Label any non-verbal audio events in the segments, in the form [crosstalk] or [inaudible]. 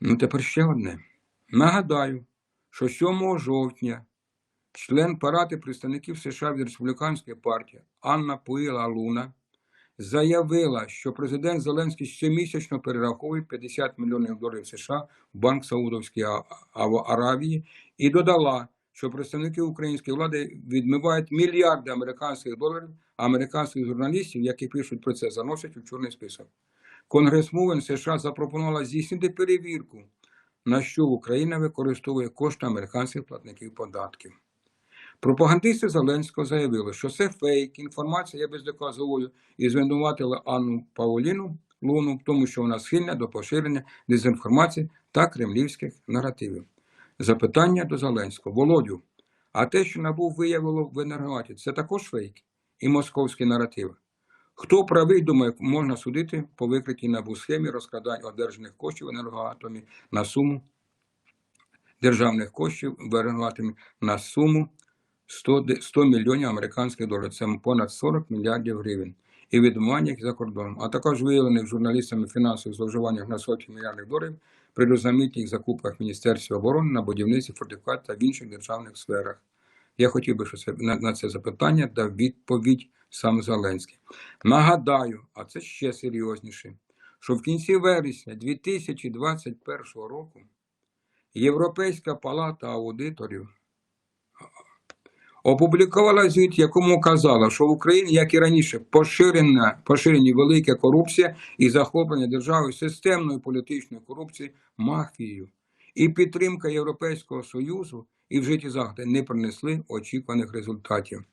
Ну, тепер ще одне. Нагадаю, що 7 жовтня член паради представників США від Республіканської партії Анна Пуїла Луна заявила, що президент Зеленський щомісячно перераховує 50 мільйонів доларів США в Банк Саудовської Аравії і додала, що представники української влади відмивають мільярди американських доларів, американських журналістів, які пишуть про це, заносять у чорний список. Конгресмовен США запропонувала здійснити перевірку, на що Україна використовує кошти американських платників податків. Пропагандисти Зеленського заявили, що це фейк, інформація є бездоказовою і звинуватили Анну Пауліну Луну в тому, що вона схильна до поширення дезінформації та кремлівських наративів. Запитання до Зеленського. Володю, а те, що НАБУ виявило в енергоаті, це також фейк і московський наратив. Хто правий, думаю, можна судити по викритій НАБУ схемі розкрадань одержаних коштів енергоатомі на суму державних коштів в енергоатомі на суму 100, 100 мільйонів американських доларів. Це понад 40 мільярдів гривень. І відмивання їх за кордоном, а також виявлених журналістами фінансових зловживаннях на сотні мільярдів доларів при розумітніх закупках Міністерства оборони на будівництві фортифікацій та в інших державних сферах. Я хотів би, щоб на, на це запитання дав відповідь сам Зеленський. Нагадаю, а це ще серйозніше, що в кінці вересня 2021 року Європейська палата аудиторів опублікувала звіт, якому казала, що в Україні, як і раніше, поширена, поширені велика корупція і захоплення держави системною політичною корупцією мафією. І підтримка Європейського Союзу і вжиті заходи не принесли очікуваних результатів.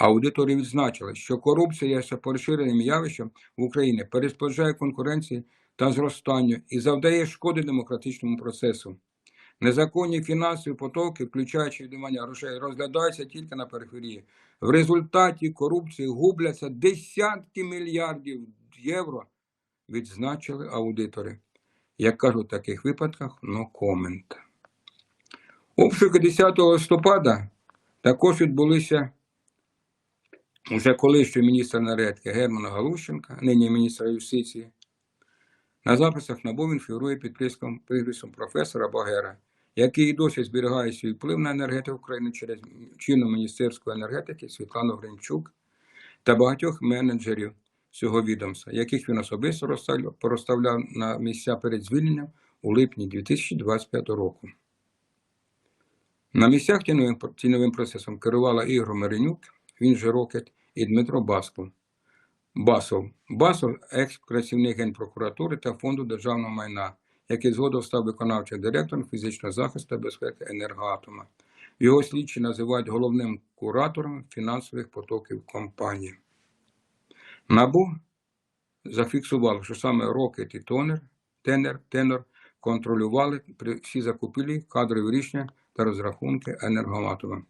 Аудитори відзначили, що корупція є поширеним явищем в Україні, перешкоджає конкуренції та зростанню і завдає шкоди демократичному процесу. Незаконні фінансові потоки, включаючи відмивання грошей, розглядаються тільки на периферії. В результаті корупції губляться десятки мільярдів євро, відзначили аудитори. Як кажуть в таких випадках, no comment. Обшуки 10 листопада також відбулися уже колишнього міністра енергетики Германа Галущенка, нині міністра юстиції. На записах НАБУ він фігурує під прізвиськом професора Багера, який досі зберігає свій вплив на енергетику України через чинну міністерську енергетики Світлану Гринчук та багатьох менеджерів цього відомства, яких він особисто розставляв, на місця перед звільненням у липні 2025 року. На місцях тіновим процесом керувала Ігор Маринюк, він же Рокет, і Дмитро Басков. Басов. Басов екс-працівник Генпрокуратури та Фонду державного майна, який згодом став виконавчим директором фізичного захисту та безпеки енергоатома. Його слідчі називають головним куратором фінансових потоків компанії. НАБУ зафіксувало, що саме Рокет і Тонер, Тенер, Тенор контролювали всі закупівлі, кадрові рішення та розрахунки енергоатома.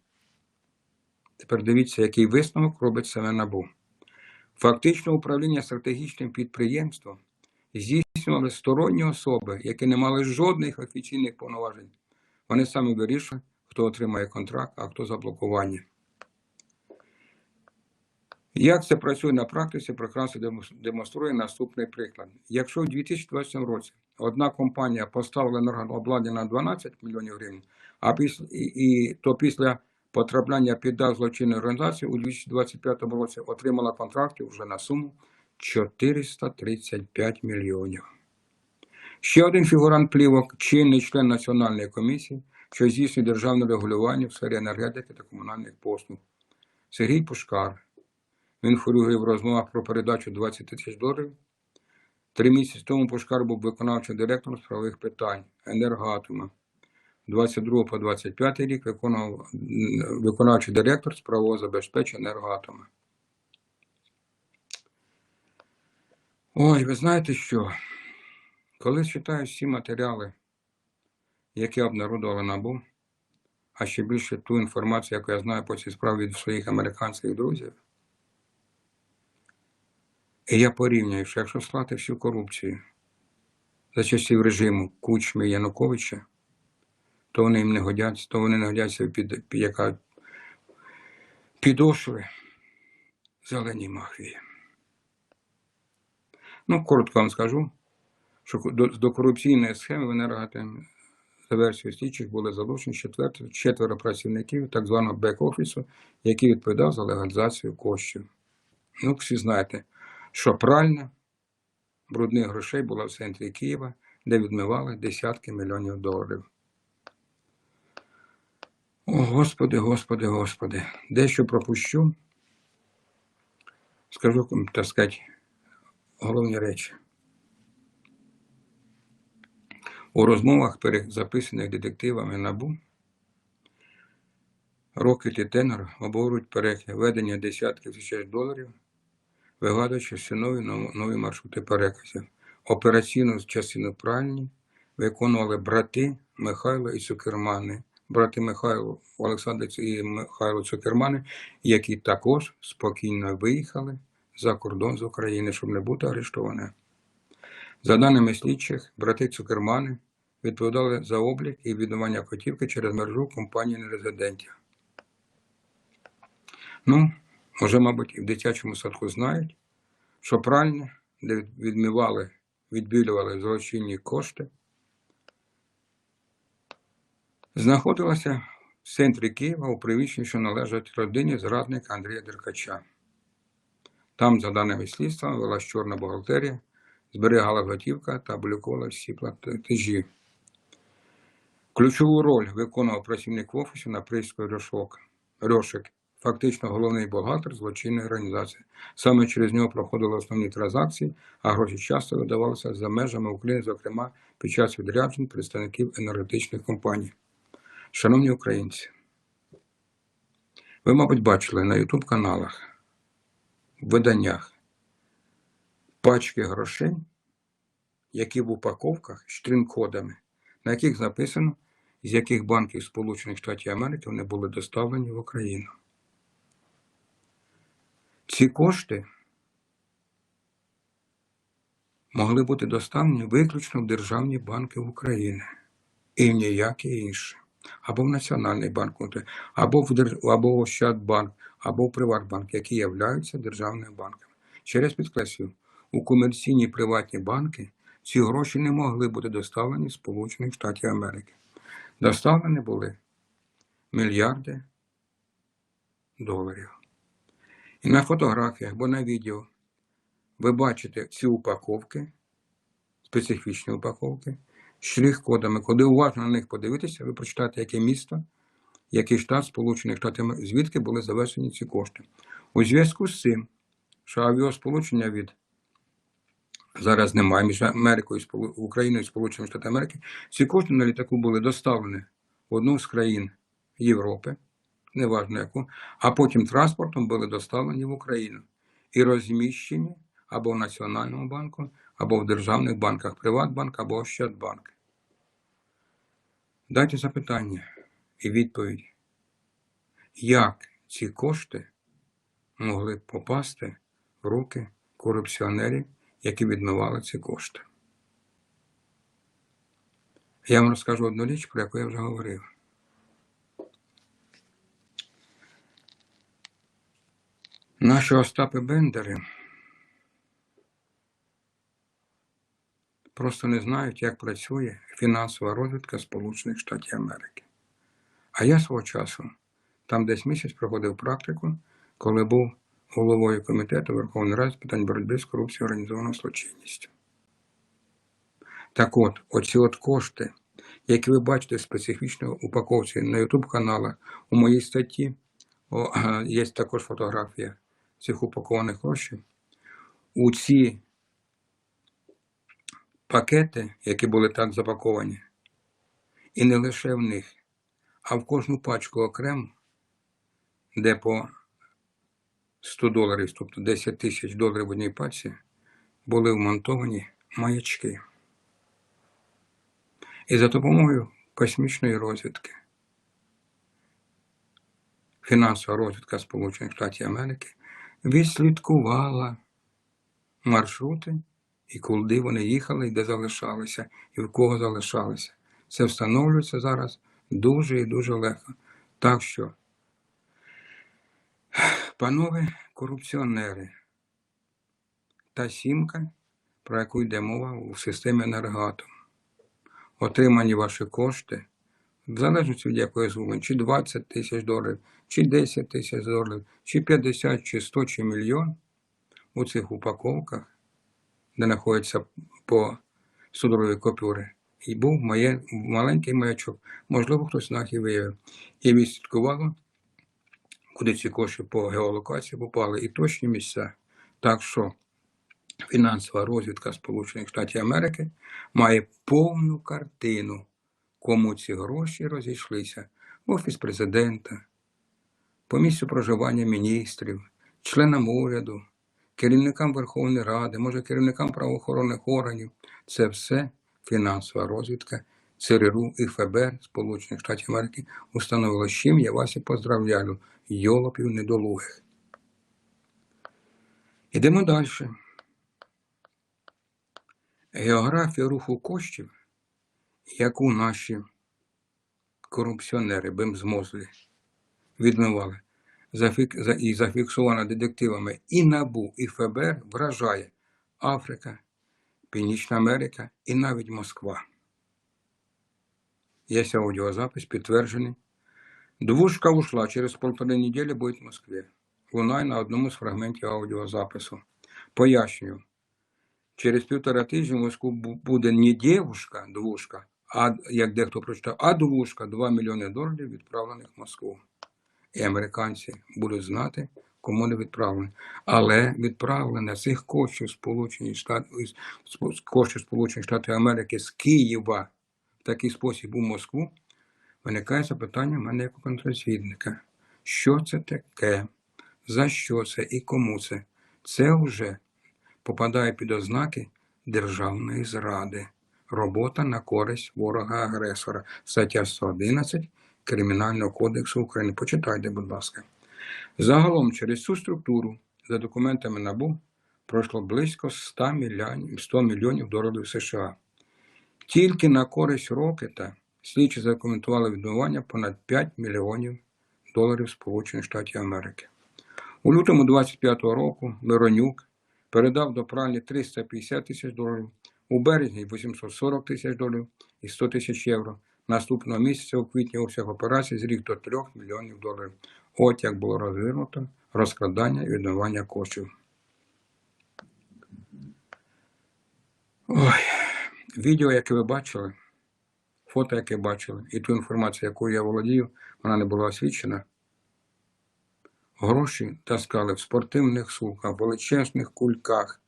Тепер дивіться, який висновок робить саме НАБУ. Фактично управління стратегічним підприємством здійснювали сторонні особи, які не мали жодних офіційних повноважень. Вони самі вирішили, хто отримає контракт, а хто за блокування. Як це працює на практиці, прекрасно демонструє наступний приклад. Якщо в 2020 році одна компанія поставила енергообладнання на 12 мільйонів гривень, а після, і, і, то після потрапляння під дах злочинної організації у 2025 році отримала контрактів вже на суму 435 мільйонів. Ще один фігурант плівок, чинний член Національної комісії, що здійснює державне регулювання в сфері енергетики та комунальних послуг. Сергій Пушкар. Він фігурує в розмовах про передачу 20 тисяч доларів. Три місяці тому Пушкар був виконавчим директором з правових питань енергоатома. 22 по 25 рік виконував виконавчий директор з забезпечення енергоатома. Ой, ви знаєте що? Коли читаю всі матеріали, які обнародували НАБУ, а ще більше ту інформацію, яку я знаю по цій справі від своїх американських друзів, і я порівнюю, що якщо склати всю корупцію за часів режиму Кучми Януковича, то вони їм не годяться, то вони не годяться під, під яка підошви зелені мафії. Ну, коротко вам скажу, що до, до корупційної схеми в енергоатомі за версією слідчих були залучені четверто, четверо працівників так званого бек-офісу, який відповідав за легалізацію коштів. Ну, всі знаєте, що пральня брудних грошей була в центрі Києва, де відмивали десятки мільйонів доларів. О, Господи, Господи, Господи, дещо пропущу. Скажу, так сказати, головні речі. У розмовах, перезаписаних детективами НАБУ, Рокет і Тенор обговорюють переведення десятків тисяч доларів, вигадуючи все нові нові маршрути переказів. Операційну частину пральні виконували брати Михайло і Цукермани, брати Михайло Олександр і Михайло Цукермани, які також спокійно виїхали за кордон з України, щоб не бути арештованими. За даними слідчих, брати Цукермани відповідали за облік і відмивання котівки через мережу компанії нерезидентів. Ну, вже, мабуть, і в дитячому садку знають, що пральня, де відмивали, відбілювали злочинні кошти, знаходилася в центрі Києва у приміщенні, що належить родині зрадника Андрія Деркача. Там, за даними слідства, велась чорна бухгалтерія, зберігала готівка та облікувала всі платежі. Ключову роль виконував працівник в офісу на Рьошок. Рьошик, фактично головний бухгалтер злочинної організації. Саме через нього проходили основні транзакції, а гроші часто видавалися за межами України, зокрема під час відряджень представників енергетичних компаній. Шановні українці, ви, мабуть, бачили на YouTube каналах, виданнях пачки грошей, які в упаковках з штрин-кодами, на яких написано, з яких банків Сполучених Штатів Америки вони були доставлені в Україну. Ці кошти могли бути доставлені виключно в державні банки України і в ніякі інші. Або в Національний банк, або в, або в Ощадбанк, або в Приватбанк, які являються державними банками. Через підкреслюю, у комерційні приватні банки ці гроші не могли бути доставлені Сполучених Штатів Америки. Доставлені були мільярди доларів. І на фотографіях або на відео ви бачите ці упаковки, специфічні упаковки, штрих-кодами. Коли уважно на них подивитися, ви прочитаєте, яке місто, який штат Сполучених Штатів звідки були завезені ці кошти. У зв'язку з цим, що авіасполучення від зараз немає між Америкою, Україною і Сполученими Штатами Америки, ці кошти на літаку були доставлені в одну з країн Європи, неважно яку, а потім транспортом були доставлені в Україну і розміщені або в Національному банку, або в державних банках Приватбанк або Ощадбанк. Дайте запитання і відповідь, як ці кошти могли попасти в руки корупціонерів, які відмивали ці кошти. Я вам розкажу одну річ, про яку я вже говорив. Наші Остапи Бендери просто не знають, як працює фінансова розвідка Сполучених Штатів Америки. А я свого часу там десь місяць проходив практику, коли був головою комітету Верховної Ради з питань боротьби з корупцією і організованою злочинністю. Так от, оці от кошти, які ви бачите в специфічній упаковці на YouTube каналах, у моїй статті о, [clears throat] є також фотографія цих упакованих грошей. У ці пакети, які були так запаковані, і не лише в них, а в кожну пачку окремо, де по 100 доларів, тобто 10 тисяч доларів в одній пачці, були вмонтовані маячки. І за допомогою космічної розвідки, фінансова розвідка Сполучених Штатів Америки відслідкувала маршрути і куди вони їхали, і де залишалися, і в кого залишалися. Це встановлюється зараз дуже і дуже легко. Так що, панове корупціонери та сімка про яку йде мова у системі енергоатом. Отримані ваші кошти, в залежності від якої суми, чи 20 тисяч доларів, чи 10 тисяч доларів, чи 50, чи 100, чи мільйон у цих упаковках, де знаходяться по 100 доларові купюри. І був моє, маленький маячок, можливо, хтось знак і виявив. І відслідкувало, куди ці кошти по геолокації попали, і точні місця. Так що фінансова розвідка Сполучених Штатів Америки має повну картину, кому ці гроші розійшлися в офіс президента, по місцю проживання міністрів, членам уряду, керівникам Верховної Ради, може керівникам правоохоронних органів. Це все фінансова розвідка ЦРУ і ФБР Сполучених Штатів Америки установило, з чим я вас і поздравляю, йолопів недолугих. Ідемо далі. Географія руху коштів, яку наші корупціонери бимзмозлі відмивали і зафіксована детективами і НАБУ, і ФБР, вражає Африка, Північна Америка і навіть Москва. Є аудіозапис підтверджений. Двушка ушла, через полтори недели будет в Москве. Лунає на одному з фрагментів аудіозапису. Пояснюю. Через півтора тижня в Москву буде не дівушка, двушка, а як дехто прочитав, а двушка, 2 мільйони доларів відправлених в Москву. І американці будуть знати, кому не відправлені. Але відправлення цих коштів із- з коштів Сполучених Штатів Америки з Києва в такий спосіб у Москву, виникає запитання в мене як у контррозвідника. Що це таке? За що це і кому це? Це вже попадає під ознаки державної зради. Робота на користь ворога-агресора. Стаття 111 Кримінального кодексу України. Почитайте, будь ласка. Загалом через цю структуру, за документами НАБУ, пройшло близько 100 мільйонів, 100 мільйонів доларів США. Тільки на користь Рокета слідчі задокументували відмивання понад 5 мільйонів доларів Сполучених Штатів Америки. У лютому 25-го року Миронюк передав до пральні 350 тисяч доларів, у березні 840 тисяч доларів і 100 тисяч євро. Наступного місяця у квітні обсяг операції зріг до 3 мільйонів доларів. От як було розвернуто розкрадання і відмивання коштів. Ой, відео, яке ви бачили, фото, яке бачили, і ту інформацію, якою я володію, вона не була освічена. Гроші таскали в спортивних сумках, величезних кульках.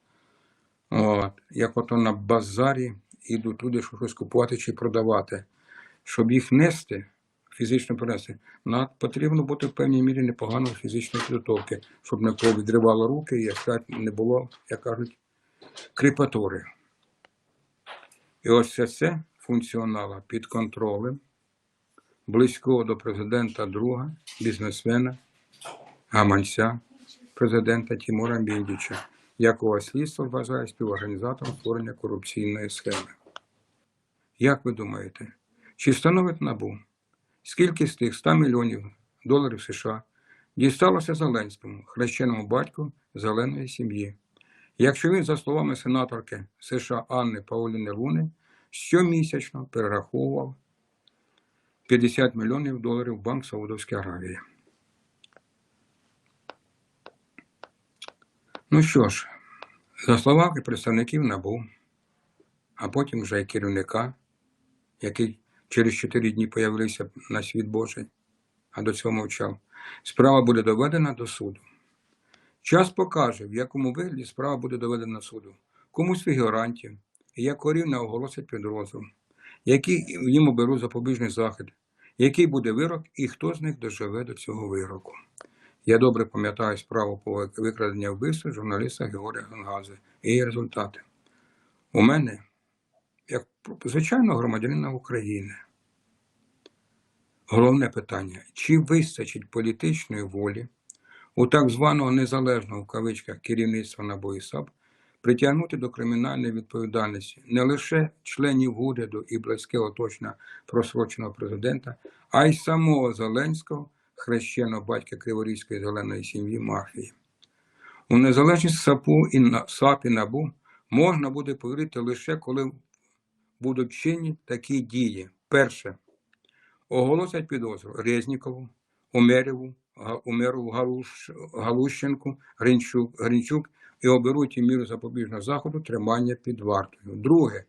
От, як ото на базарі йдуть туди, щоб щось купувати чи продавати. Щоб їх нести, фізично принести, на, потрібно бути в певній мірі непоганої фізичної підготовки, щоб не відривало руки і як не було, як кажуть, кріпатури. І ось все це функціонало під контролем близького до президента друга, бізнесмена, гаманця, президента Тимура Міндіча, якого слідство вважає співорганізатором створення корупційної схеми. Як ви думаєте, чи встановить НАБУ, скільки з тих 100 мільйонів доларів США дісталося Зеленському, хрещеному батьку зеленої сім'ї? Якщо він, за словами сенаторки США Анни Пауліни Луни, щомісячно перераховував 50 мільйонів доларів Банк Саудовської Аравії. Ну що ж, за словами представників НАБУ, а потім вже й керівника, який через 4 дні появився на світ Божий, а до цього мовчав, справа буде доведена до суду. Час покаже, в якому вигляді справа буде доведена до суду, кому з фігурантів і якого рівня оголосять підрозділ, який їм оберуть запобіжний захід, який буде вирок і хто з них доживе до цього вироку. Я добре пам'ятаю справу по викрадення вбивства журналіста Георгія Гангази і її результати. У мене, як звичайного громадянина України, головне питання: чи вистачить політичної волі у так званого незалежного в кавичках керівництва НАБУ і САП притягнути до кримінальної відповідальності не лише членів уряду і близьке оточення просроченого президента, а й самого Зеленського, хрещеного батька Криворізької зеленої сім'ї мафії. У незалежність САПу і САП і НАБУ можна буде повірити лише коли будуть чинні такі дії. Перше. Оголосять підозру Резнікову, Умерєву, Умерову, Галуш, Галущенку, Гринчук, Гринчук і оберуть їм міру запобіжного заходу тримання під вартою. Друге.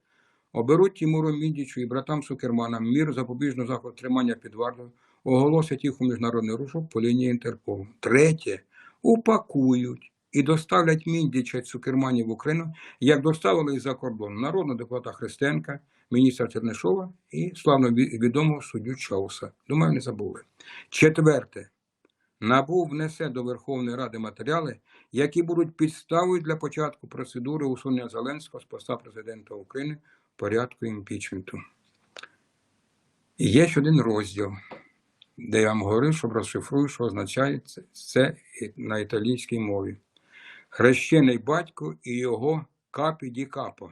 Оберуть Тимуру Міндічу і братам Сукерманам міру запобіжного заходу тримання під вартою, оголосять їх у міжнародний розшук по лінії Інтерполу. Третє. Упакують і доставлять Міндіча Цукерманів в Україну, як доставили із-за кордону народного депутата Христенка, міністра Чернишова і славно відомого суддю Чауса. Думаю, не забули. Четверте. НАБУ внесе до Верховної Ради матеріали, які будуть підставою для початку процедури усунення Зеленського з поста президента України в порядку імпічменту. І є ще один розділ, де я вам говорив, щоб розшифрую, що означає це на італійській мові. Хрещений батько і його капі ді капо.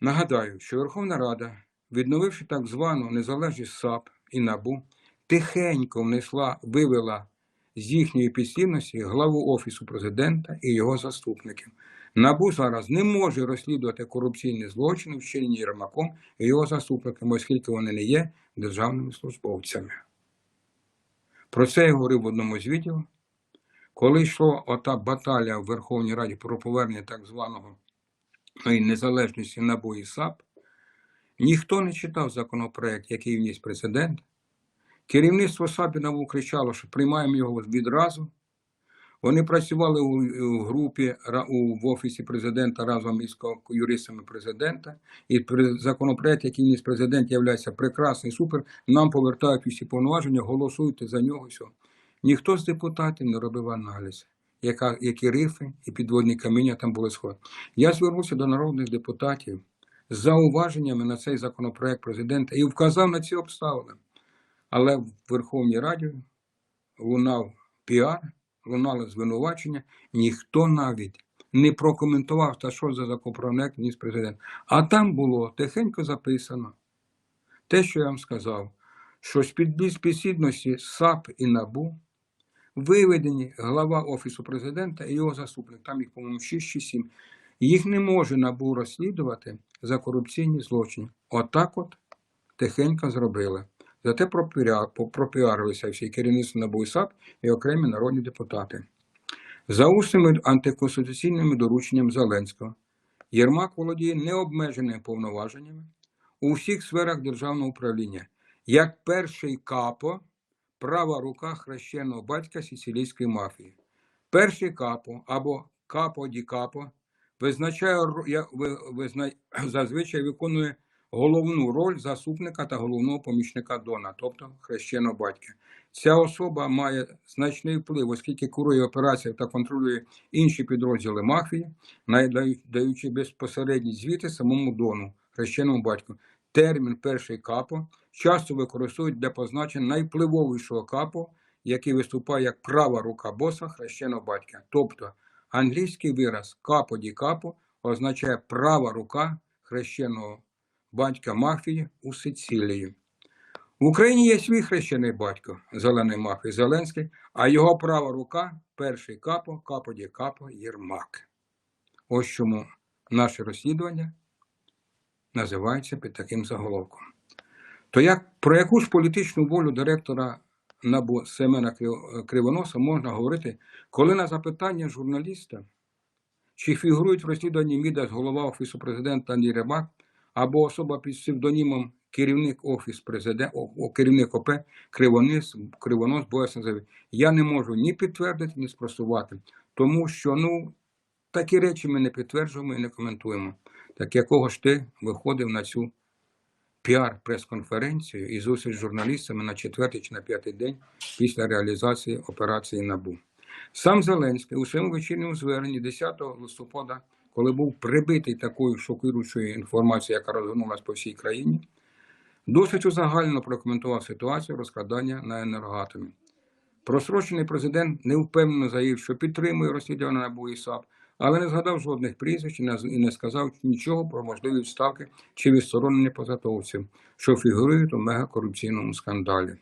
Нагадаю, що Верховна Рада, відновивши так звану незалежність САП і НАБУ, тихенько внесла, вивела з їхньої підслідності главу Офісу президента і його заступників. НАБУ зараз не може розслідувати корупційні злочини, вчинені Єрмаком і його заступниками, оскільки вони не є державними службовцями. Про це я говорив в одному з відео. Коли йшла ота баталія в Верховній Раді про повернення так званого ну, незалежності НАБУ і САП, ніхто не читав законопроект, який вніс президент. Керівництво САП і НАБУ кричало, що приймаємо його відразу. Вони працювали у, групі в офісі президента разом із юристами президента. І законопроект, який вніс президент, є прекрасний, супер. Нам повертають усі повноваження, голосуйте за нього. Все. Ніхто з депутатів не робив аналіз, яка, які рифи і підводні каміння там були сход. Я звернувся до народних депутатів з зауваженнями на цей законопроект президента і вказав на ці обставини. Але в Верховній Раді лунав піар, лунали звинувачення, ніхто навіть не прокоментував, та що за законопроект ніс президент. А там було тихенько записано те, що я вам сказав, що з під підслідності САП і НАБУ виведені глава Офісу президента і його заступник, там їх, по-моєму, 6 чи 7. Їх не може НАБУ розслідувати за корупційні злочини. Отак от тихенько зробили. Зате пропіар- пропіарилися всі керівництво НАБУ і САП і окремі народні депутати. За усними антиконституційними дорученням Зеленського, Єрмак володіє необмеженими повноваженнями у всіх сферах державного управління, як перший капо, права рука хрещеного батька сицилійської мафії. Перший капо або капо ді капо визначає, визна- [clears throat] зазвичай виконує головну роль заступника та головного помічника Дона, тобто хрещеного батька. Ця особа має значний вплив, оскільки курує операції та контролює інші підрозділи мафії, даючи безпосередні звіти самому Дону, хрещеному батьку. Термін перший капо часто використовують для позначення найвпливовішого капо, який виступає як права рука боса хрещеного батька. Тобто англійський вираз капо ді капо означає права рука хрещеного батька мафії у Сицилії. В Україні є свій хрещений батько зелений мафії Зеленський, а його права рука перший капо, капо ді капо Єрмак. Ось чому наше розслідування називається під таким заголовком. То як про яку ж політичну волю директора НАБУ Семена Кривоноса можна говорити, коли на запитання журналіста, чи фігурують в розслідуванні МІДАС голова Офісу президента Андрій Рибак або особа під псевдонімом керівник Офіс президента, керівник ОП Кривонос, Кривонос Бояс назові. Я не можу ні підтвердити, ні спростувати, тому що ну, такі речі ми не підтверджуємо і не коментуємо. Так якого ж ти виходив на цю піар-прес-конференцію і зустріч з журналістами на четвертий чи на п'ятий день після реалізації операції НАБУ. Сам Зеленський у своєму вечірньому зверненні 10 листопада, коли був прибитий такою шокуючою інформацією, яка розгорнулася по всій країні, досить узагальнено прокоментував ситуацію розкрадання на енергоатомі. Просрочений президент невпевнено заявив, що підтримує розслідування НАБУ і САП, але не згадав жодних прізвищ і не- сказав нічого про можливі відставки чи відсторонення посадовців, що фігурують у мегакорупційному скандалі.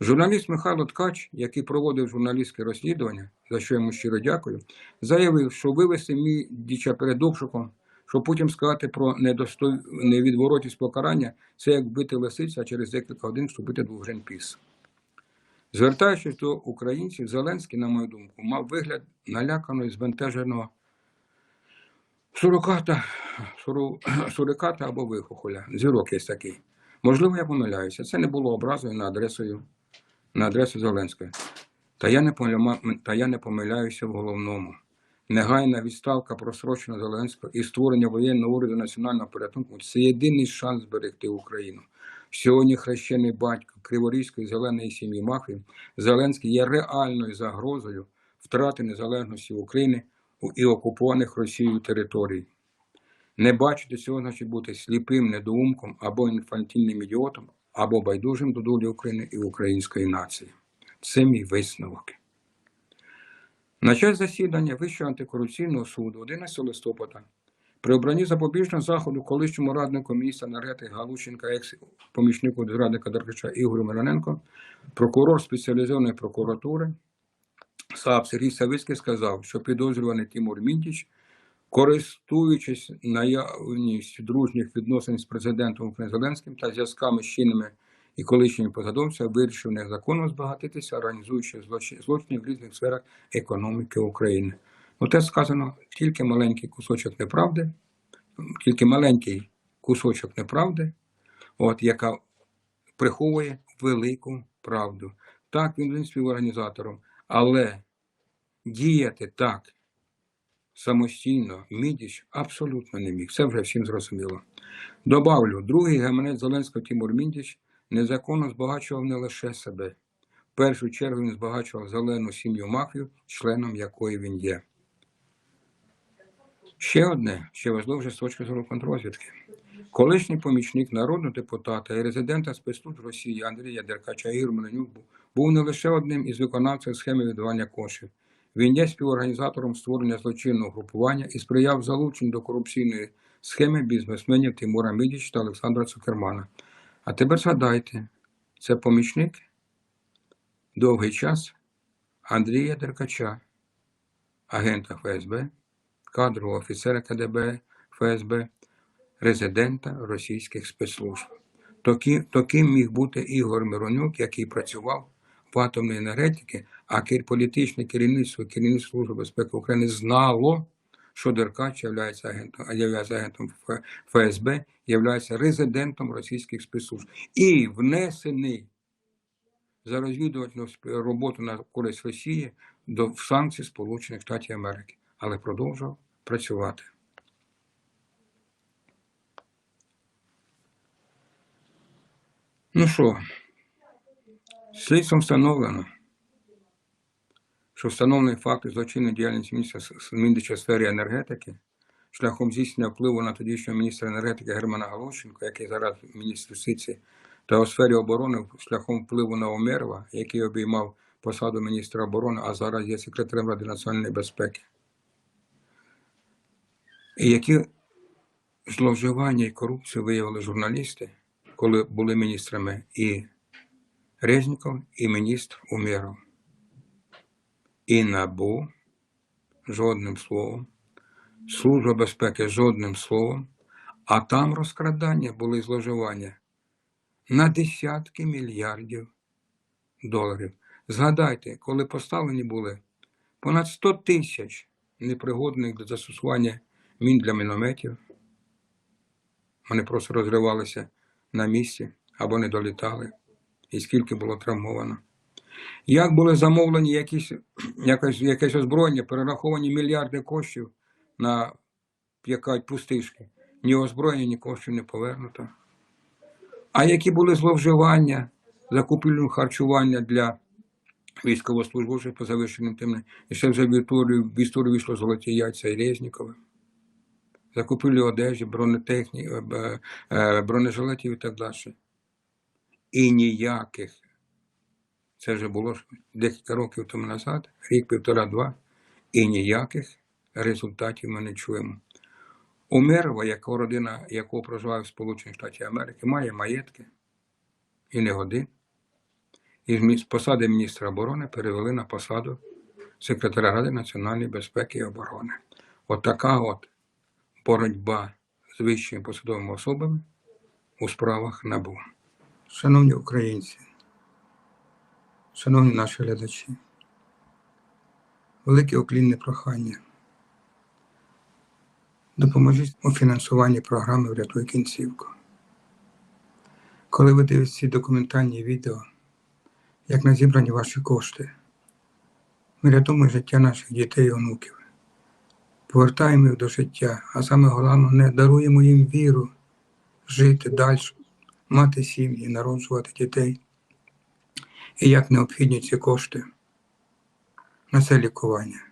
Журналіст Михайло Ткач, який проводив журналістське розслідування, за що йому щиро дякую, заявив, що вивести Мідіча перед обшуком, щоб потім сказати про недостой... невідворотність покарання, це як вбити лисиця, а через декілька годин вступити до Гринпіс. Звертаючись до українців, Зеленський, на мою думку, мав вигляд наляканого і збентеженого суроката, суру, суриката або вихохоля. Зірок є такий. Можливо, я помиляюся. Це не було образою на адресою на адресу Зеленської. Та я не та я не помиляюся в головному. Негайна відставка просрочена Зеленського і створення воєнного уряду національного порятунку це єдиний шанс зберегти Україну. Сьогодні хрещений батько Криворізької зеленої сім'ї Махві Зеленський є реальною загрозою втрати незалежності України і окупованих Росією територій. Не бачити цього значить бути сліпим недоумком або інфантильним ідіотом, або байдужим до долі України і української нації. Це мій висновок. На час засідання Вищого антикорупційного суду 11 листопада при обранні запобіжного заходу колишньому раднику міністра енергетики Галущенка, екс-помічнику зрадника Деркача Ігорю Мироненко, прокурор спеціалізованої прокуратури САП Сергій Савицький сказав, що підозрюваний Тимур Мінтіч, користуючись наявністю дружніх відносин з президентом Зеленським та зв'язками з чинними і колишніми посадовцями, вирішив незаконно збагатитися, організуючи злочин- злочини в різних сферах економіки України. Ну, те сказано тільки маленький кусочок неправди, тільки маленький кусочок неправди, от, яка приховує велику правду. Так, він був співорганізатором, але діяти так самостійно Мідіч абсолютно не міг. Це вже всім зрозуміло. Добавлю, другий гаманець Зеленського Тимур Міндіч незаконно збагачував не лише себе. В першу чергу він збагачував зелену сім'ю мафію, членом якої він є. Ще одне, ще важливіше з точки зору контррозвідки. Колишній помічник народного депутата і резидента спецслужб Росії Андрія Деркача був- був не лише одним із виконавців схеми віддавання коштів. Він є співорганізатором створення злочинного групування і сприяв залученню до корупційної схеми бізнесменів Тимура Мідіч та Олександра Цукермана. А тепер згадайте, це помічник довгий час Андрія Деркача, агента ФСБ, кадрового офіцера КДБ ФСБ, резидента російських спецслужб. Таким міг бути Ігор Миронюк, який працював в атомній енергетиці, а політичне керівництво керівництво Служби безпеки України знало, що Деркач є агентом, агентом ФСБ, є резидентом російських спецслужб і внесений за розвідувальну роботу на користь Росії до в санкції Сполучених Штатів Америки, але продовжував працювати. Ну що, слідством встановлено, що встановлений факт злочинної діяльності міністра сфері енергетики шляхом здійснення впливу на тодішнього міністра енергетики Германа Галущенка, який зараз міністр юстиції, та у сфері оборони шляхом впливу на Омерова, який обіймав посаду міністра оборони, а зараз є секретарем Ради національної безпеки. Які зловживання і корупцію виявили журналісти, коли були міністрами і Резніков, і міністр Умєров. І НАБУ жодним словом, Служба безпеки жодним словом, а там розкрадання були зловживання на десятки мільярдів доларів. Згадайте, коли поставлені були понад 100 тисяч непригодних до застосування мін для мінометів, вони просто розривалися на місці або не долітали, і скільки було травмовано. Як були замовлені якісь, якесь, якесь озброєння, перераховані мільярди коштів на якась пустишки. Ні озброєння, ні коштів не повернуто. А які були зловживання, закупівлю харчування для військовослужбовців по завершеним тим, і ще вже в історію, в історію вийшло золоті яйця і Резнікове. Закупівлю одежі, бронетехніки, бронежилетів і так далі. І ніяких це вже було декілька років тому назад, рік, півтора-два, і ніяких результатів ми не чуємо. Умерова, яка родина якого проживає в Сполучених Штатах Америки, має маєтки і не один. із міс- посади міністра оборони перевели на посаду секретаря Ради національної безпеки і оборони. От от боротьба з вищими посадовими особами у справах НАБУ. Шановні українці, шановні наші глядачі, велике уклінне прохання. Допоможіть у фінансуванні програми Врятуй кінцівку. Коли ви дивитесь ці документальні відео, як на зібрані ваші кошти, ми рятуємо життя наших дітей і онуків, повертаємо їх до життя, а саме головне, не даруємо їм віру жити далі, мати сім'ї, народжувати дітей. І як необхідні ці кошти на це лікування.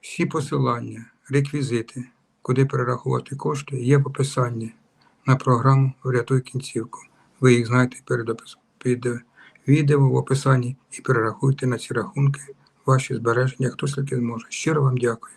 Всі посилання, реквізити, куди перерахувати кошти, є в описанні на програму Врятуй кінцівку. Ви їх знаєте перед описом. під відео в описанні і перерахуйте на ці рахунки ваші збереження, хто скільки зможе. Щиро вам дякую.